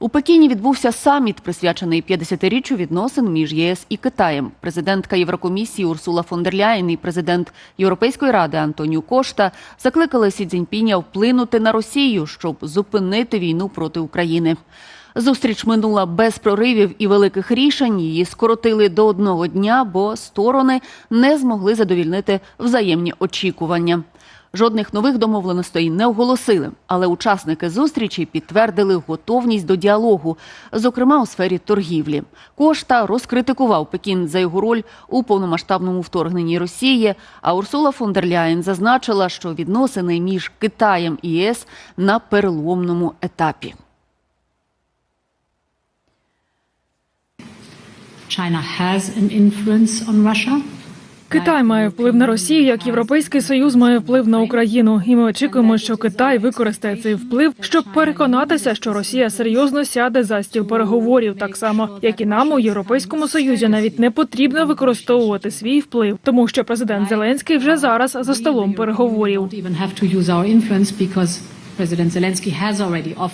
У Пекіні відбувся саміт, присвячений 50-річчю відносин між ЄС і Китаєм. Президентка Єврокомісії Урсула фон дер Ляєн і президент Європейської ради Антоніу Кошта закликали Сі Цзіньпіня вплинути на Росію, щоб зупинити війну проти України. Зустріч минула без проривів і великих рішень. Її скоротили до одного дня, бо сторони не змогли задовільнити взаємні очікування. Жодних нових домовленостей не оголосили, але учасники зустрічі підтвердили готовність до діалогу, зокрема у сфері торгівлі. Кошта розкритикував Пекін за його роль у повномасштабному вторгненні Росії. А Урсула фон дер Ляєн зазначила, що відносини між Китаєм і ЄС на переломному етапі. Китай має вплив на Росію, як Європейський Союз має вплив на Україну, і ми очікуємо, що Китай використає цей вплив, щоб переконатися, що Росія серйозно сяде за стіл переговорів, так само як і нам у Європейському Союзі. Навіть не потрібно використовувати свій вплив, тому що президент Зеленський вже зараз за столом переговорів.